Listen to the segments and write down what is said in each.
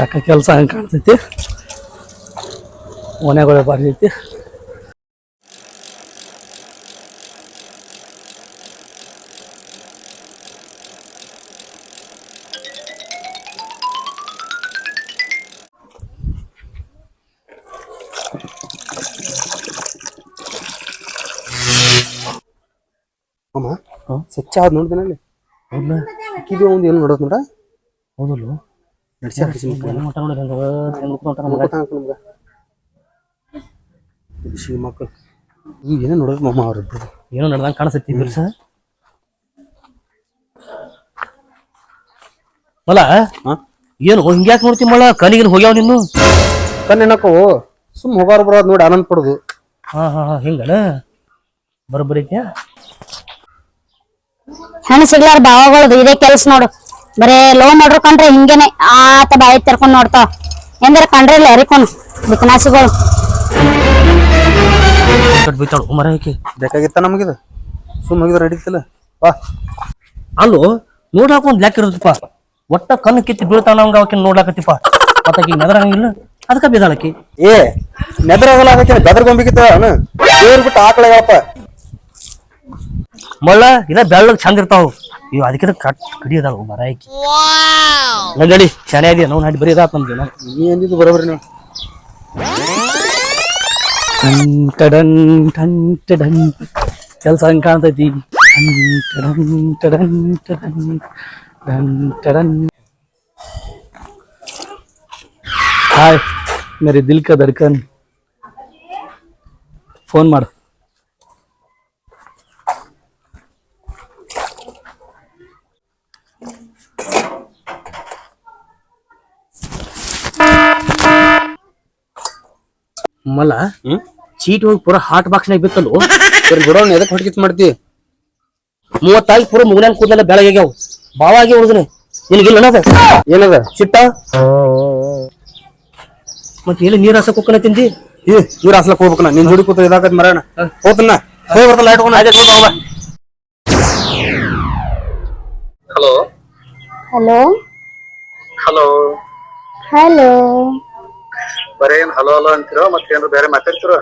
ಕಾಕ ಕೆಲಸ ಹಂಗೆ ಕಾಣ್ತೈತಿ? ಮನೆಗಳು ಬರ್ತೈತಿ. ಅಮ್ಮ ಸ್ವಚ್ಛ ಆದ್ ನೋಡ್ದೇನಲ್ಲಿ? ಹೌದಲ್ಲ ಇದು ಒಂದು ಏನು ನೋಡೋದು ನೋಡ? ಹೌದಲ್ಲ? ನಡ್ಸ್ಯಾರ ಹಸಿ ಮಕ್ಕಳು ಶಿವ ಮಕ್ಕಳು ಈಗ ಏನೋ ನೋಡೋದು ಮಾಮ ಅವ್ರಿಬ್ರು? ಏನೋ ನಡ್ದಂಗೆ ಕಾಣಿಸ್ತೈತಿ ಬಿರ್ಸ. ಮಲ್ಲ ಹಾ? ಏನು ಹಿಂಗ್ಯಾಕೆ ನೋಡ್ತಿ ಮಳ? ಕಣ್ಣಿಗೆ ಹೋಗ್ಯಾವ ನಿನ್ನು? ಕಣ್ಣೆನಕ್ಕವು. ಸುಮ್ ಹೋಗಾರ ಬರೋದು ನೋಡಿ ಆನಂದ ಪಡೋದು. ಹಾ ಹಾ ಹಾ ಹಿಂಗನ ಬರೋಬ್ಬರಿ ಹೆಣ್ಣು ಸಿಗ್ಲಾರ ಭಾವಗಳದು ಇದೇ ಕೆಲಸ ನೋಡು. ಬರೇ ಲೋ ಮಾಡ್ರು ಕಂಡ್ರೆ ಹಿಂಗೇನೆ ಆತ ಬಾಯಿ ತೆರ್ಕೊಂಡ್ ನೋಡ್ತಾವ. ಎಂದ್ರೆ ಕಂಡ್ರೆ ಇಲ್ಲ ಹರಿಕೊಂಡು ಬಿಕನಾಸಿಗಳು. ಬೈತಾಳು ಮರ ಆಕಿ. ಬೇಕಾಗಿತ್ತ ನಮಗಿದು? ಸುಮ್ ಹೋಗಿದ್ರೆ ನಡೀತಿಲ್ಲ ಬಾ. ಅಲ್ಲೋ ನೋಡಾಕ ಒಂದ್ ಲೆಕ್ಕ ಇರುತ್ತಪ್ಪ. ಒಟ್ಟ ಕಣ್ಣು ಕಿತ್ತಿ ಬೀಳ್ತಾವ ನಮ್ಗೆ ಅವಕಿನ ನೋಡ್ಲಾಕತ್ತಿಪ್ಪ. ಮತ್ತಾಕಿ ನೆದರಂಗಿಲ್ಲ. ಅದಕ್ಕ ಬೇದಾಳಕಿ ಏ ನೆದ್ರಾಗಲ್ಲ ಅದಕ್ಕೆ ಬೆದರ್ಗೊಂಬಿಗಿತ್ತ ಅವನು? ದೇವ್ರ ಬಿಟ್ಟು ಆಕಳಗಳಪ್ಪ ಮಳ್ಳ ಇದ ಬೆಳ್ಳಗ್ ಚಂದ ಇರ್ತಾವ. ಇವ್ ಅದಕ್ಕೆ ಕಟ್ ಕಡಿ ಅದಾವ ಮರ ಹಾಕಿ. ನಡಿ ಶಾನೆ ಅದೇ ನಾವು ನಾಡಿ ಬರೀ ಅದಾತ ನಮ್ದು ನೀ ಅಂದಿದ್ದು ಬರೋಬ್ರಿ ನೀವು? ಟಡನ್ ಟನ್ ಟಡನ್ ಕೆಲಸ ಹಂಗೆ ಕಾಣ್ತೈತಿ. ಟನ್ ಟಡನ್ ಟಡನ್ ಟನ್ ಟಡನ್ ಹಾಯ್ ಮೇರಿ ದಿಲ್ ಕಾ ಧಡ್ಕನ್ ಫೋನ್ ಮಾಡು. ಮಲ್ಲ ಚೀಟಿ ಹೋಗಿ ಪೂರ ಹಾಟ್ ಬಾಕ್ಸ್ ನಾಗ ಬಿತ್ತಲು ಬರೀ ಬಿಡೋಣ ಎದಕ್ಕೆ ಹೊಟ್ಟಿಕಿತ್ ಮಾಡ್ತಿ? ಮೂವತ್ತಾಗಿ ಪೂರ ಮುಗಿನ ಕೂದಲೆಲ್ಲ ಬೆಳಗಾಗ್ಯಾವ ಬಾವಾಗಿ ಉಳಿದ್ರೆ ನಿನಗಿಲ್ಲ ಅನ್ನೋದ? ಏನದ? ಚಿಟ್ಟ? ಮತ್ತೆ ಎಲ್ಲಿ ನೀರ್ ಹಾಸಕ್ ಹೋಗ್ಕನ ತಿಂದಿ? ಏ ನೀರ್ ಹಾಸ್ಲಕ್ ಹೋಗ್ಬೇಕನ ನಿನ್ ಜೋಡಿ ಕೂತ ಇದಾಕತ್ ಮರಣ ಹೋತನ. ಹೋಗಿ ಬರ್ತಾ ಲೈಟ್ ಹಲೋ ಹಲೋ ಹಲೋ ಹಲೋ ಬರೇ ಏನ್ ಹಲೋ ಹಲೋ ಅಂತಿರೋ ಮತ್ತೇನ್ರ ಬೇರೆ ಮಾತಾಡ್ತಿರೋ?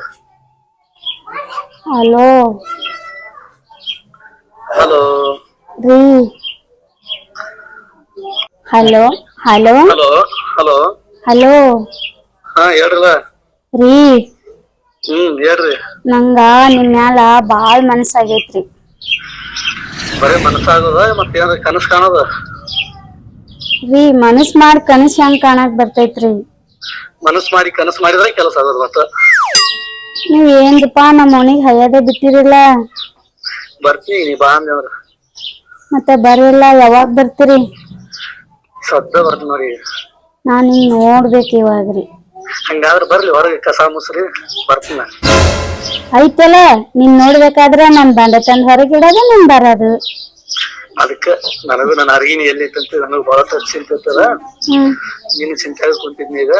ಹಲೋ. ಹಲೋ. ರೀ. Hello hello. Hello hello. Hello. ಹಾ ಹೇಳ್ರಲ್ಲ. ರೀ. ಹ್ಮ್ ಹೇಳ್ರಿ. ನಂಗ ನಿಮ್ ಮ್ಯಾಲ ಬಾಳ್ ಮನ್ಸಾಗೈತ್ರಿ ಬರೇ ಮನಸ್ಸಾಗೋದ ಮತ್ತೆ ಕನಸ್ ಕಾಣೋದ? ರೀ ಮನಸ್ ಮಾಡಿ ಕನಸ್ ಹೆಂಗ್ ಕಾಣಕ್ ಬರ್ತೈತ್ರಿ? ಮನಸ್ ಮಾಡಿ ಕನಸು ಮಾಡಿದ್ರೆ ಕೆಲಸ ಆಗೋದು ಮತ್ತ ನೀವ್ ಏನ್ರಿಪಾ ನಮ್ಮ ಮನಿಗ್ ಹಯ್ಯದೇ ಬಿಟ್ಟಿರಿಲ್ಲ? ಬರ್ತೀನಿ ನೀ ಬಾ ಅಂದ್ರ. ಮತ್ತೆ ಬರಲ್ಲ ಯಾವಾಗ ಬರ್ತೀರಿ? ಸದ್ದ ಬರ್ತೀನಿ ನೋಡಿ. ನಾನ್ ನಿಮ್ ನೋಡ್ಬೇಕು ಇವಾಗ್ರಿ. ಹಂಗಾದ್ರ ಬರ್ಲಿ ಹೊರಗೆ ಕಸ ಮುಸ್ರಿ ಬರ್ತೀನಿ. ಐತಲ್ಲ ನೀನ್ ನೋಡ್ಬೇಕಾದ್ರ ನನ್ ಬಂಡೆ ತಂದ್ ಹೊರಗಿಡೋದು ನಿಮ್ ಬರೋದು. ಅದಕ್ಕ ನನಗೂ ನನ್ನ ಅರಿಗಿನಿ ಎಲ್ಲಿ ಐತಂತ ನನಗೂ ಬಹಳ ಚಿಂತೆ ಹ್ಮ್. ನೀನು ಚಿಂತೆ ಕುಂತಿದ್ನಿ ಈಗ.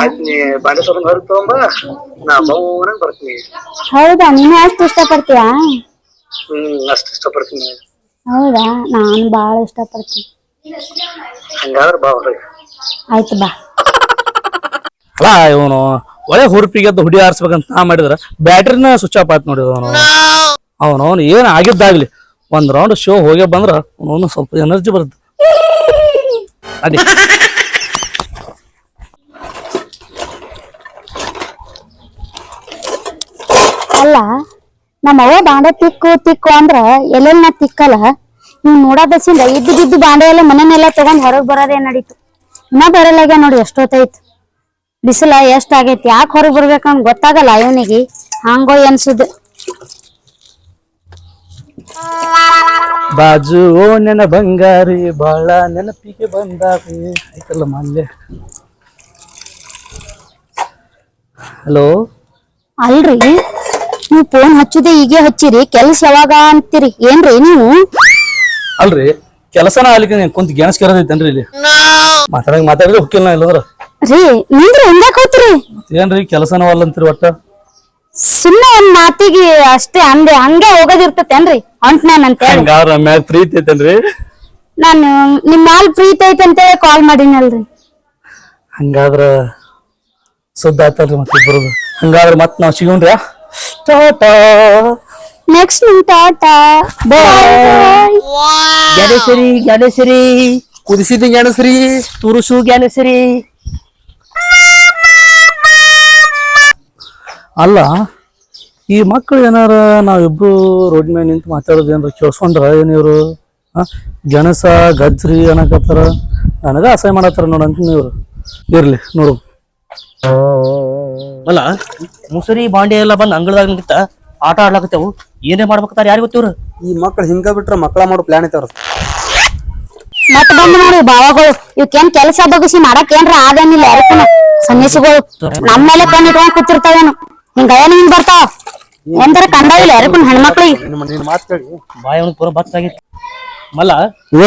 ಆಯ್ತು ನೀ ಬಾಂಡೆ ಸ್ವಲ್ಪ ಹೊರಗೆ ತಗೊಂಬ. ನಾ ಮೌನ ಬರ್ತೀನಿ. ಹೌದಾ ನೀನು ಅಷ್ಟು ಇಷ್ಟಪಡ್ತೀಯಾ? ಹ್ಮ್ ಅಷ್ಟ್ ಇಷ್ಟಪಡ್ತೀನಿ. ಹೌದಾ ನಾನು ಬಾಳ ಇಷ್ಟಪಡ್ತೀನಿ. ಹಂಗಾದ್ರ ಬಾ ಹೊರಗೆ. ಆಯ್ತು ಬಾ. ಅಲ್ಲ ಇವನು ಒಳ್ಳೆ ಹುರುಪಿಗೆದ್ದು ಹುಡಿ ಆರಿಸ್ಬೇಕಂತ ನಾ ಮಾಡಿದ್ರ ಬ್ಯಾಟ್ರಿನ ಸ್ವಿಚ್ ಆಫ್ ಆಯ್ತು ನೋಡಿ ಅವನು ಅವನು ಅವನು ಏನ್ ಆಗಿದ್ದಾಗ್ಲಿ. ಒಂದ್ ರೌಂಡ್ ಶೋ ಹೋಗಿ ಬಂದ್ರ ಅವನು ಸ್ವಲ್ಪ ಎನರ್ಜಿ ಬರುತ್ತೆ. ಅದೇ ಅಲ್ಲ ನಮ್ಮ ಅವ್ವ ಬಾಂಡೆ ತಿಕ್ಕು ತಿಕ್ಕು ಅಂದ್ರ ಎಲ್ಲೆಲ್ಲ ನಾ ತಿಕ್ಕಲ್ಲ. ನೀವ್ ನೋಡೋದಸಿಂದ ಇದ್ದು ಬಿದ್ದು ಬಾಂಡೆ ಎಲ್ಲ ಮನೆನೆಲ್ಲ ತಗೊಂಡ್ ಹೊರಗ್ ಬರೋದೇ ನಡೀತು. ಇನ್ನ ಬರಲಾಗ್ಯ ನೋಡಿ ಎಷ್ಟೊತ್ತೈತು ಬಿಸಿಲ ಎಷ್ಟ್ ಆಗೈತಿ ಯಾಕೆ ಹೊರಗ್ ಬರ್ಬೇಕಂದ್ ಗೊತ್ತಾಗಲ್ಲ ಇವನಿಗೆ. ಹಂಗೋ ಅನ್ಸುದು ಬಾಜು ಓ ನೆನ ಬಂಗಾರಿ ಬಾಳ ನೆನಪಿಗೆ ಬಂದಾರಿ ಆಯ್ತಲ್ಲ ಮಾಲ್ಯ. ಹಲೋ ಅಲ್ರಿ? ನೀವು ಫೋನ್ ಹಚ್ಚುದೇ ಹೀಗೆ ಹಚ್ಚಿರಿ ಕೆಲ್ಸ ಯಾವಾಗ ಅಂತೀರಿ? ಏನ್ರಿ ನೀವು? ಅಲ್ರಿ ಕೆಲಸನ ಆಗ್ಲಿಕ್ಕೆ ಕುಂತ ಗೆಣಸ್ ಕೆರದೈತೇನ್ರಿ ಇಲ್ಲಿ? ಮಾತಾಡಂಗ್ ಮಾತಾಡಿದ್ರೆ ಹುಕ್ಕಿಲ್ಲ ಇಲ್ಲಂದ್ರ. ರೀ ನಿಂದ್ರಿ ಹೆಂಗ್ಯಾಕ್ ಹೋತ್ರಿ ಏನ್ರಿ ಕೆಲಸನ ಅಲ್ಲಂತೀರಿ ಒಟ್ಟ? ಸುಮ್ಮನೆ ಒಂದ್ ಮಾತಿಗೆ ಅಷ್ಟೇ ಅಂದೆ ಹಂಗೆ ಹೋಗೋದಿರ್ತತೇನ್ರಿ? ಹೊಂಟ್ನಾನ್ ಅಂತ ಹೇಳಿ. ಹಂಗಾರ ಮ್ಯಾಗ ಪ್ರೀತಿ ಐತೇನ್ರಿ? ನಾನು ನಿಮ್ ಮ್ಯಾಲ್ ಪ್ರೀತಿ ಐತೆ ಅಂತೇಳಿ ಕಾಲ್ ಮಾಡಿನಲ್ರಿ. ಹಂಗಾದ್ರ ಸುದ್ದ ಆಯ್ತಲ್ರಿ ಮತ್ತೆ ಇಬ್ಬರು ಹಂಗಾದ್ರೆ ಮತ್ತೆ ನಾವು ಸಿಗೋಣ್ರಿ ಟಾಟಾ ನೆಕ್ಸ್ಟ್ ನಿಮ್ ಟಾಟಾ ಬಾಯ್ ಜ್ಞಾನೇಶ್ವರಿ ಗಣೇಶರಿ ಕುದಿಸಿದ ಗೆಣಸ್ರಿ ತುರುಸು ಗಣೇಶರಿ ಅಲ್ಲ ಈ ಮಕ್ಕಳು ಏನಾರ ನಾವಿಬ್ರು ರೋಡ್ ಮೇಲೆ ನಿಂತು ಮಾತಾಡೋದು ಏನಾರ ಕೇಳಿಸ್ಕೊಂಡ್ರ ಏನಿವ್ರು ಗೆಣಸ ಗಜ್ರಿ ಅನ್ನಕತ್ತಾರ. ನನಗ ಅಸಹ್ಯ ಮಾಡತ್ತಾರ ನೋಡಂತ ನೀವ್ರು ಇರ್ಲಿ ನೋಡು. ಅಲ್ಲ ಮುಸರಿ ಬಾಂಡೆ ಎಲ್ಲ ಬಂದ್ ಅಂಗಳದಾಗ ನಿಂತ ಆಟ ಆಡ್ಲಾಕತ್ತೇವು. ಏನೇ ಮಾಡ್ಬೇಕಂತಾರ ಯಾರಿಗೆ ಗೊತ್ತಿವ್ರು? ಈ ಮಕ್ಳು ಹಿಂಗ ಬಿಟ್ರ ಮಕ್ಕಳ ಮಾಡೋ ಪ್ಲಾನ್ ಐತವ್ರ ಮತ್ ಬಂದ್ ನೋಡಿ ಬಾವಗಳು ಇವಕ್ಕೇನ್ ಕೆಲಸ ಬಗಸಿ ಮಾಡಕ್ ಏನ್ರ ಆದೇನಿಲ್ಲ ಯಾರಕ್ಕೂ ಸನ್ನಿಸಿಗಳು ನಮ್ಮ ಮೇಲೆ ಕಣ್ ಇಟ್ಕೊಂಡ್ ಕೂತಿರ್ತಾವೇನು. ಹಿಂಗ ಏನ್ ಹಿಂಗ್ ಬರ್ತಾವ. ಒಂದರ ಕಂಡ ಇಲ್ಲ ಯಾರಕ್ಕೂ ಹೆಣ್ಮಕ್ಳಿಗೆ. ನಿನ್ ಮಾತು ಕೇಳಿ. ಬಾಯಿ ಅವನಿಗೆ ಪೂರ ಬತ್ತಾಗಿತ್ತು ಮಲ್ಲ ಇವ?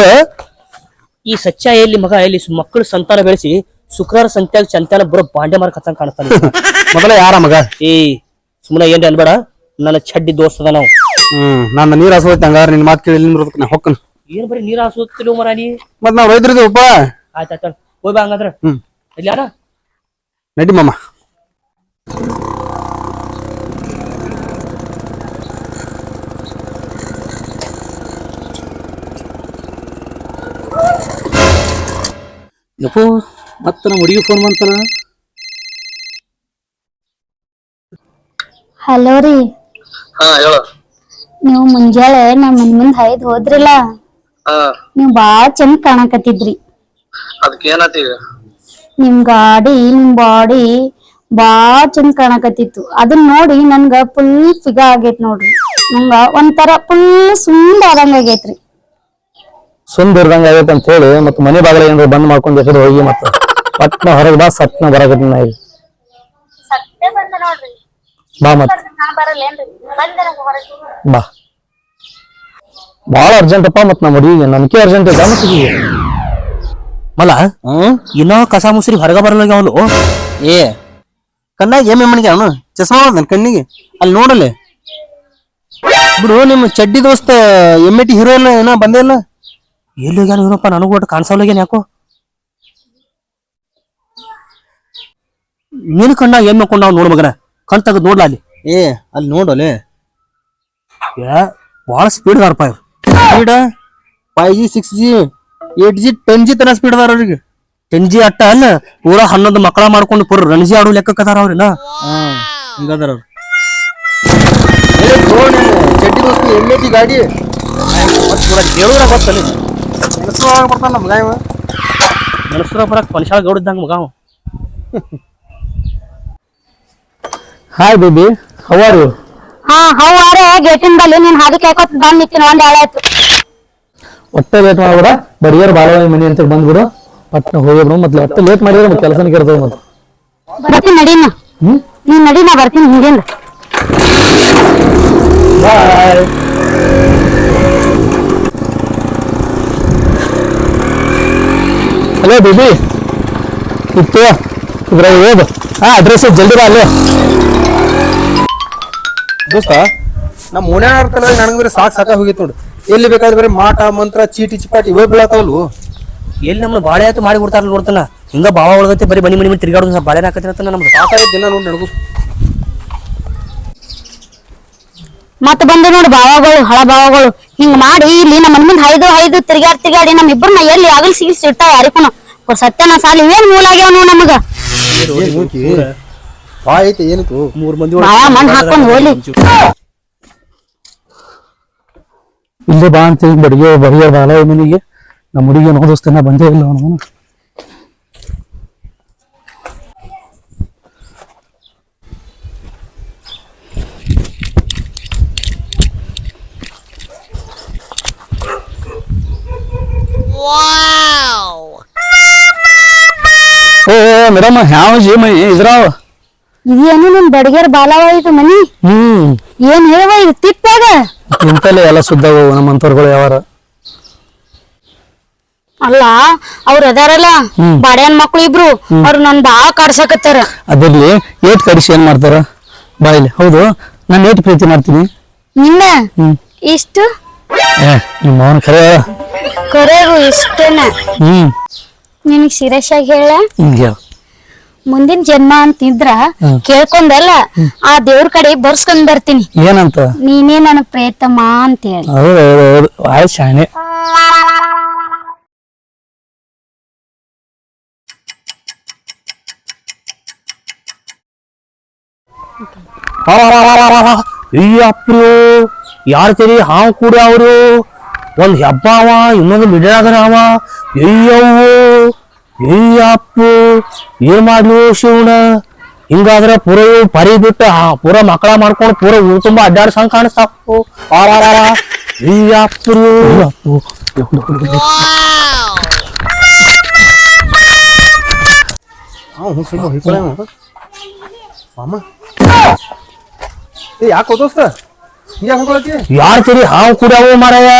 ಈ ಸಚ್ಚ ಎಲ್ಲಿ ಮಗ ಎಲ್ಲಿ ಮಕ್ಕಳು ಸಂತಾನ ಬೆಳೆಸಿ ಶುಕ್ರವಾರ ಸಂತ್ಯಾಗ ಸಂತಾನ ಬರೋ ಬಾಂಡೆ ಮಾರ್ಕ್ ಹತ್ತಂಗ್ ಕಾಣಿಸ್ತಾನೆ ಮೊದಲ ಯಾರ ಮಗ? ಏ ಸುಮ್ಮನೆ ಏನ್ರಿ ಅನ್ಬೇಡ. ನನ್ನ ಚಡ್ಡಿ ದೋಸ್ತದ ನಾವು ಹ್ಮ್ ನನ್ನ ನೀರ್ ಹಸೋಯ್ತು ಹಂಗಾರ ನಿನ್ ಮಾತು ಕೇಳಿ ನಾ ಹೊಕ್ಕನ್. ಏನ್ ಬರೀ ನೀರ್ ಹಾಸುತ್ತಿಲ್ಲ ಮರ ನೀ ಮತ್ ನಾವ್ ರೈತರಿದ್ದೀವಪ್ಪ ಆಯ್ತಾಯ್ತ ಹೋಯ್ ಬಾ ಹಂಗಂದ್ರ. ಹ್ಮ್. ಇಲ್ಲಿ ಯಾರ? ನಡಿ ಮಾಮ. ಯಪ್ಪೋ. ಮತ್ತ ನಮ್ಮ ಹುಡುಗಿ ಫೋನ್ ಬಂತಲ್ಲ? ಹಲೋ ರೀ. ಹಾ ಹೇಳ. ನೀವು ಮುಂಜಾಳೆ ನಮ್ಮ ಮನ್ ಮುಂದ್ ಹೈದ್ ಹೋದ್ರಿಲ್ಲ? ಹಾ. ನೀವ್ ಬಾಳ ಚಂದ ಕಾಣಕತ್ತಿದ್ರಿ. ಅದಕ್ಕೆ ಏನಾತ ಈಗ ನಿಮ್ ಗಾಡಿ ನಿಮ್ ಬಾಡಿ ಬಾಳ ಚಂದ ಕಾಣಕತ್ತಿತ್ತು. ಅದನ್ನ ನೋಡಿ ನನ್ಗ ಫುಲ್ ಫಿಗ ಆಗೈತ್ ನೋಡ್ರಿ. ನಂಗ ಒಂಥರ ಫುಲ್ ಸುಂದ ಆದಂಗ ಆಗೈತ್ರಿ. ಸುಂದ್ ಇರ್ದಂಗ ಆಗೈತೆ ಅಂತ ಹೇಳಿ ಮತ್ತೆ ಮನೆ ಬಾಗಿಲ ಏನಾರ ಬಂದ್ ಮಾಡ್ಕೊಂಡು ಹೋಗಿ ಮತ್ತ. ಪಟ್ನ ಹೊರಗೆ ಬಾ ಸತ್ನ ಬರಾಕತ್ತೀನಿ ನಾ ಈಗ ಬಾ ಮತ್. ಬಾ. ಬಾಳ ಅರ್ಜೆಂಟ್ ಅಪ್ಪ ಮತ್ ನಮ್ಮ ಹುಡುಗಿಗೆ ನನ್ಕೆ ಅರ್ಜೆಂಟ್ ಇದೆ ಮತ್ತೆ ಈಕಿಗೆ. ಮಲ್ಲ? ಇನ್ನೋ ಕಸ ಮುಸ್ರಿ ಹೊರಗ ಬರಲ್ಲ ಅವನು. ಏ. ಕಣ್ಣಾಗ ಏಮೆ ಮಣಿಗೆ ಅವನು? ಚಸ್ಮಾ ನನ್ ಕಣ್ಣಿಗೆ? ಅಲ್ಲಿ ನೋಡಲೆ ಬಿಡು ನಿಮ್ಮ ಚಡ್ಡಿ ದೋಸ್ತ ಎಂ ಟಿ ಹೀರೋ ಇಲ್ಲ ಏನ ಬಂದೇ ಇಲ್ಲ ಎಲ್ಲಿ ಹೋಗ್ಯಾನ ಇವನಪ್ಪ? ನನಗೂ ಒಟ್ಟು ಕಾಣಿಸೋಲ್ಲಾಗ್ಯಾನ ಯಾಕೋ? ನೀನು ಕಣ್ಣ ಏನ್ ಮಾಡ್ಕೊಂಡ ಅವ್ನು ನೋಡ್ ಮಗನ? ಕಣ್ ತೆಗೆದು ನೋಡ್ಲಾ ಅಲ್ಲಿ? ಏ ಅಲ್ಲಿ ನೋಡಲೆ ಏ ಭಾಳ ಸ್ಪೀಡ್ ಅದಾರಪ್ಪ ಇವ್ರು. Speed five G six G eight G ten G ತನ ಸ್ಪೀಡ್ ಅದಾರ ಅವ್ರಿಗೆ. ಟೆನ್ ಜಿ ಅಟ್ಟ ಅಲ್ಲ ಪೂರ ಹನ್ನೊಂದು ಮಕ್ಕಳ ಮಾಡ್ಕೊಂಡು ಪೂರ ರಣಜಿ ಆಡೋ ಲೆಕ್ಕಕ್ಕದಾರ ಅವ್ರಿನ ಹಿಂಗದಾರ ಅವ್ರು. ಏ ಫೋನ್ ಚಡ್ಡಿ ಎಂ ಟಿ ಗಾಡಿ. ಹೇಳೋದ ಗೊತ್ತಲ್ಲ ನೆನಸ್ಕೊಳಕ್ ಬರ್ತಾನ ಮಗ ಇವ ಬರಕ್ ಮನುಷ್ಯ ಗೌಡಿದ್ದಂಗ ಮಗ ಅವ. Hi baby how are you ಹಾ ಹೌವಾರ ಗೇಟಿನ ಬಲ್ಲಿ ನೀನ್ ಹಾದಿ ಕಾಯ್ಕೊತ್ ಬಂದ್ ನಿಂತಿನ ಒಂದ್ ಹೇಳಾಯ್ತು ಒಟ್ಟೆ ಲೇಟ್ ಮಾಡ್ಬೇಡ ಬಡಿಯರ್ ಬಾಳವಾಯಿ ಮನಿ ಅಂತ ಬಂದ್ಬಿಡು. ಪಟ್ನ ಹೋಗಿಬ್ರು ಮತ್ತೆ ಒಟ್ಟೆ ಲೇಟ್ ಮಾಡಿದ್ರೆ ಮತ್ತೆ ಕೆಲಸನ ಕೆಡ್ತದೆ ಮತ್ತೆ ಬರ್ತೀನಿ ನಡೀನ. ಹ್ಮ್? ನೀನ್ ನಡಿ ನಾ ಬರ್ತೀನಿ ಹಿಂದಿಂದ ಬಾಯ್ ಹಲೋ ಬೇಬಿ ಇತ್ತು. ಇದ್ರಾಗ ಓದು. ಹಾ ಅಡ್ರೆಸ್ ಜಲ್ದಿ ಬಾ ಅಲ್ಲೇ. ದೋಸ್ತ ನಮ್ಮ ಇರ್ತಲ್ಲ ನನಗೆ ಬೇರೆ ಸಾಕ್ ಸಾಕ ಹೋಗಿತ್ತು ನೋಡು. ಎಲ್ಲಿ ಬೇಕಾದ್ರೆ ಬರೀ ಮಾಟ ಮಂತ್ರ ಚೀಟಿ ಚಿಪಾಟಿ ಇವೇ ಬೀಳತಾವಲ್ವು ಎಲ್ಲಿ ನಮ್ಮ ಬಾಳೆ ಆಯ್ತು ಮಾಡಿ ಕೊಡ್ತಾರಲ್ಲ ನೋಡ್ತಾನ. ಹಿಂಗ ಬಾವ ಒಳಗತ್ತೆ ಬರೀ ಮನಿ ಮನಿ ಮನಿ ತಿರ್ಗಾಡೋದು ಬಾಳೆ ಹಾಕತ್ತಿರತ್ತ ನಮ್ಗೆ ಸಾಕಾಗಿದ್ದ ದಿನ ನೋಡಿ ನನಗೂ. ಮತ್ತ ಬಂದು ನೋಡಿ ಭಾವಗಳು ಹಳ ಭಾವಗಳು. ಹಿಂಗ್ ಮಾಡಿ ಇಲ್ಲಿ ನಮ್ಮ ಮನ್ ಮುಂದ್ ಹೈದು ಹೈದು ತಿರ್ಗಾಡ್ ತಿರ್ಗಾಡಿ ನಮ್ ಇಬ್ಬರನ್ನ ಎಲ್ಲಿ ಆಗಲ್ ಸಿಗಿಸಿ ಸಿಗ್ತಾವ ಯಾರಿಗೂ ಸತ್ಯನ ಸಾಲಿ ಏನ್ ಮೂಲ ಆಗ್ಯಾವ ನೋಡ್ ನಮಗ? ಐತೆ ಏನಿತ್ತು ಮೂರ್ ಮಂದಿ ಇಲ್ಲೇ ಬಾ ಅಂತ ಹೇಳಿ ಬಡಿಗೆ ಬಡಿಯರ್ ಬಾಳವಾಯಿ ಮನಿಗೆ ನಮ್ಮ ಹುಡುಗಿ ನೋದಿಸ್ತೇನೆ ಬಂದೇ ಇಲ್ಲ ಅವನು. ಓ ಮೇಡಮ್ ಹ್ಯಾವ ಜಿ ಮೈ ಇದ್ರಾವ? ಇದೇನು ನಿನ್ ಬಡಗೇರ್ ಬಾಲವ ಇದು ಮನಿ? ಹ್ಮ್. ಏನ್ ಹೇಳುವ ಇದು ತಿಪ್ಪಾಗ ಇಂತಲ್ಲೇ ಎಲ್ಲ ಸುದ್ದವು ನಮ್ಮಂತವ್ರುಗಳು ಯಾವಾರ. ಅಲ್ಲ ಅವ್ರ ಅದಾರಲ್ಲ ಬಾಡ್ಯಾನ್ ಮಕ್ಳು ಇಬ್ರು ಅವ್ರು ನನ್ ಬಾಳ ಕಾಡ್ಸಕತ್ತಾರ. ಅದಿರ್ಲಿ ಏಟ್ ಕಡಿಸಿ ಏನ್ ಮಾಡ್ತಾರ? ಬಾಯಿಲಿ ಹೌದು ನಾನು ಏಟ್ ಪ್ರೀತಿ ಮಾಡ್ತೀನಿ. ನಿನ್ನ? ಹ್ಮ್. ಇಷ್ಟು? ಏ ನಿಮ್ಮ ಅವನ ಖರೆ ಕರೆಗೂ ಇಷ್ಟನ? ಹ್ಮ್. ನಿನಗ್ ಸೀರಿಯಸ್ ಆಗಿ ಹೇಳ. ಮುಂದಿನ ಜನ್ಮ ಅಂತಿದ್ರ ಕೇಳ್ಕೊಂಡಲ್ಲ ಆ ದೇವ್ರ ಕಡೆ ಬರ್ಸ್ಕೊಂಡ್ ಬರ್ತೀನಿ. ಏನಂತ? ನೀನೇ ನನ್ನ ಪ್ರೇತಮ್ಮ ಅಂತ ಹೇಳಿ ಶಾಣೆ. ಯಾರ ಸರಿ ಹಾವು ಕೂಡ ಅವರು ಒಂದ್ ಹೆಬ್ಬ ಅವ ಇನ್ನೊಂದು ಮಿಡಲಾಗನ ಅವ ಎಯ್ಯವು ಅಯ್ಯಪ್ಪು ಏನ್ ಮಾಡ್ಲು ಶಿವಣ ಹಿಂಗಾದ್ರೆ ಪೂರ ಇವ್ ಪರಿ ಬಿಟ್ಟು ಆ ಪೂರ ಮಕ್ಕಳ ಮಾಡ್ಕೊಂಡು ಪೂರ ಊರ್ ತುಂಬಾ ಅಡ್ಡಾಡ್ಸಂಗ್ ಕಾಣಿಸ್ತಾವು. ಆರಾರ ಮಾಮ. ಯಾಕೆ ಯಾರ ತರಿ ಹಾವು ಕುಡಿಯವು ಮಾರಾಯ?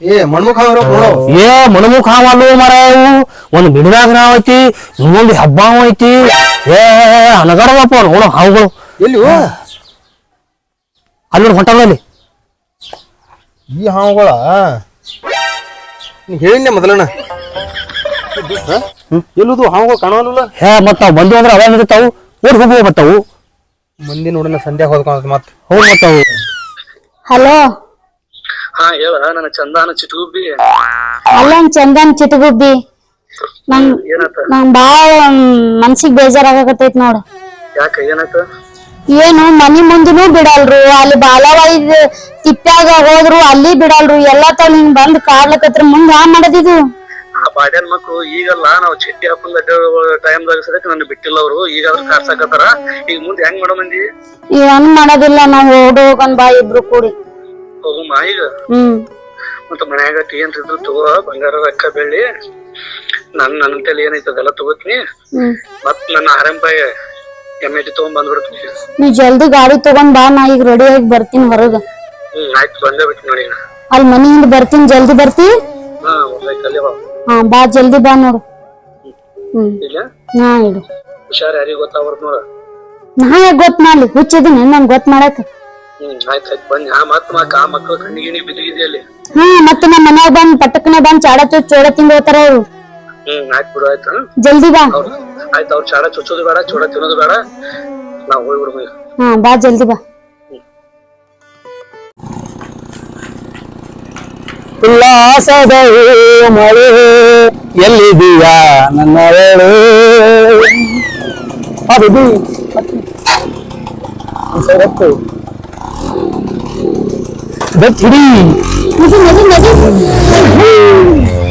ಏ ಮಣ್ಮುಖ ಹಾವಲ್ಲು ಮಾರಾಯವು ಒಂದು ಬಿಡದಾಗ ನಾವ್ ಐತಿ ಇನ್ನೊಂದು ಹಬ್ಬ ಐತಿ. ಏ ಅನಗಡದಪ್ಪ ನೋಡು ಹಾವುಗಳು. ಎಲ್ಲಿ? ಅಲ್ಲಿ. ಹೊಂಟದಲ್ಲಿ ಈ ಹಾವುಗಳ? ನೀ ಮೊದಲಣ್ಣ. ಮೊದಲನ ಎಲ್ಲುದು? ಹಾವುಗಳು ಕಾಣವಲ್ಲ ಹೇ ಮತ್ತೆ ಬಂದು ಅಂದ್ರೆ ಅವ ನಿಂತಾವು ಓಡ್ ಹೋಗುವ ಮತ್ತವು ಮಂದಿ ನೋಡೋಣ ಸಂಧ್ಯಾ ಹೋದ್ಕೊಂಡ್ ಮತ್ ಹೌದ್ ಮತ್ತವು ಹಲೋ. ಹಾ ಹೇಳ. ನನ್ನ ಚಂದಾನ ಚಿಟುಗುಬ್ಬಿ. ಅಲ್ಲ ಚಂದನ್ ಚಿಟಗುಬ್ಬಿ. ನಂಗ್ ಏನಾತ ನಂಗ್ ಬಾಳ ಮನ್ಸಿಗ್ ಬೇಜಾರಾಗತೈತ್ ನೋಡ. ಯಾಕ ಏನಾತ ಏನು ಮನಿ ಮುಂದನೂ ಬಿಡಲ್ರು. ಅಲ್ಲಿ ಬಾಲವಾಯಿದ್ ತಿಪ್ಪ್ಯಾಗ ಹೋದ್ರು ಅಲ್ಲಿ ಬಿಡಲ್ರು. ಎಲ್ಲಾ ತಾವ್ ಹಿಂಗ್ ಬಂದ್ ಕಾಡ್ಲಕತ್ರ ಮುಂದ್ ಹ್ಯಾ ಮಾಡದಿದು. ಆ ಬಾಡ್ಯಾನ್ ಮಕ್ಳು ಈಗಲ್ಲ ನಾವು ಚಟ್ಟಿ ಹಾಕೊಂಡ್ ಟೈಮ್ದಾಗ ಸದಕ್ಕೆ ನನ್ನ ಬಿಟ್ಟಿಲ್ಲ ಅವ್ರು ಈಗಾದ್ರೂ ಕಾರ್ಸಾಕತ್ತಾರ ಈಗ ಮುಂದೆ ಹೆಂಗ್ ಮಾಡೋ ಮಂದಿ? ಏನ್ ಮಾಡೋದಿಲ್ಲ ನಾವ್ ಓಡ್ ಹೋಗನ್ ಬಾ ಇಬ್ರು ಕೂಡಿ. ಹೋಗುಮ್ಮ ಈಗ ಮತ್ತ ಮನ್ಯಾಗ ಅಂತ ಇದ್ರು ತಗೋ ಬಂಗಾರ ರೊಕ್ಕ ಬೆಳ್ಳಿ. ನನ್ ನನ್ನ ತಲೆ ಏನೈತೆ ಅದೆಲ್ಲ ತಗೋತೀನಿ. ಮತ್ ನನ್ನ ಆರಂಭ ಎಂ ಎಚ್ ತಗೊಂಡ್ ಬಂದ್ಬಿಡ್ತೀನಿ. ನೀ ಜಲ್ದಿ ಗಾಡಿ ತಗೊಂಡ್ ಬಾ ನಾ ಈಗ ರೆಡಿ ಆಗಿ ಬರ್ತೀನಿ ಹೊರಗ. ಹ್ಮ್ ಆಯ್ತು ಬಂದೇ ಬಿಟ್ಟು ನೋಡಿ. ಅಲ್ಲಿ ಮನೆಯಿಂದ ಬರ್ತೀನಿ ಜಲ್ದಿ ಬರ್ತಿ? ಹಾ ಬಾ. ಹಾ ಜಲ್ದಿ ಬಾ ನೋಡು. ನಾ ಇಡು. ಹುಷಾರ್ ಯಾರಿಗ್ ಗೊತ್ತಾಗ್ಬಾರ್ದು ನೋಡ. ನಾ ಯಾಕ್ ಗೊತ್ತ ಮಾಡ್ಲಿ? ಹುಚ್ಚಿದೀನಿ ನಂಗೆ ಗೊತ್ತ ಮಾಡಕ್. ಹ್ಮ್ ಆಯ್ತ್ ಆಯ್ತು ಬನ್ನಿ. ಆ ಮತ್ ಆ ಮಕ್ಳು ಕಣ್ಣಿಗೆ ಬಿದ್ದಿದೆ ಅಲ್ಲಿ? ಹಾ ಮತ್ತ ನಮ್ಮ ಮನ್ಯಾಗ ಬಂದ್ ಪಟಕ್ನ ಬಂದ್ ಚಾಡ ಚುಚ್ ಚೋಡ ತಿಂದ್ ಹೋತಾರ ಅವ್ರು. ಹ್ಮ್ ಆಯ್ತು ಬಿಡು ಆಯ್ತು ಜಲ್ದಿ ಬಾ. ಅವ್ರು ಆಯ್ತು ಅವ್ರು ಚಾಡ ಚುಚ್ಚೋದು ಬೇಡ ಚೂಡ ತಿನ್ನೋದು ಬೇಡ. ನಾವ್ ಹೋಗಿ ಈಗ ಹಾ ಬಾ ಜಲ್ದಿ ಬಾ. ಉಲ್ಲಾಸದ ಮಳೆ ಎಲ್ಲಿದೀಯಾ ನನ್ನ 매트리. 무슨, 무슨, 무슨?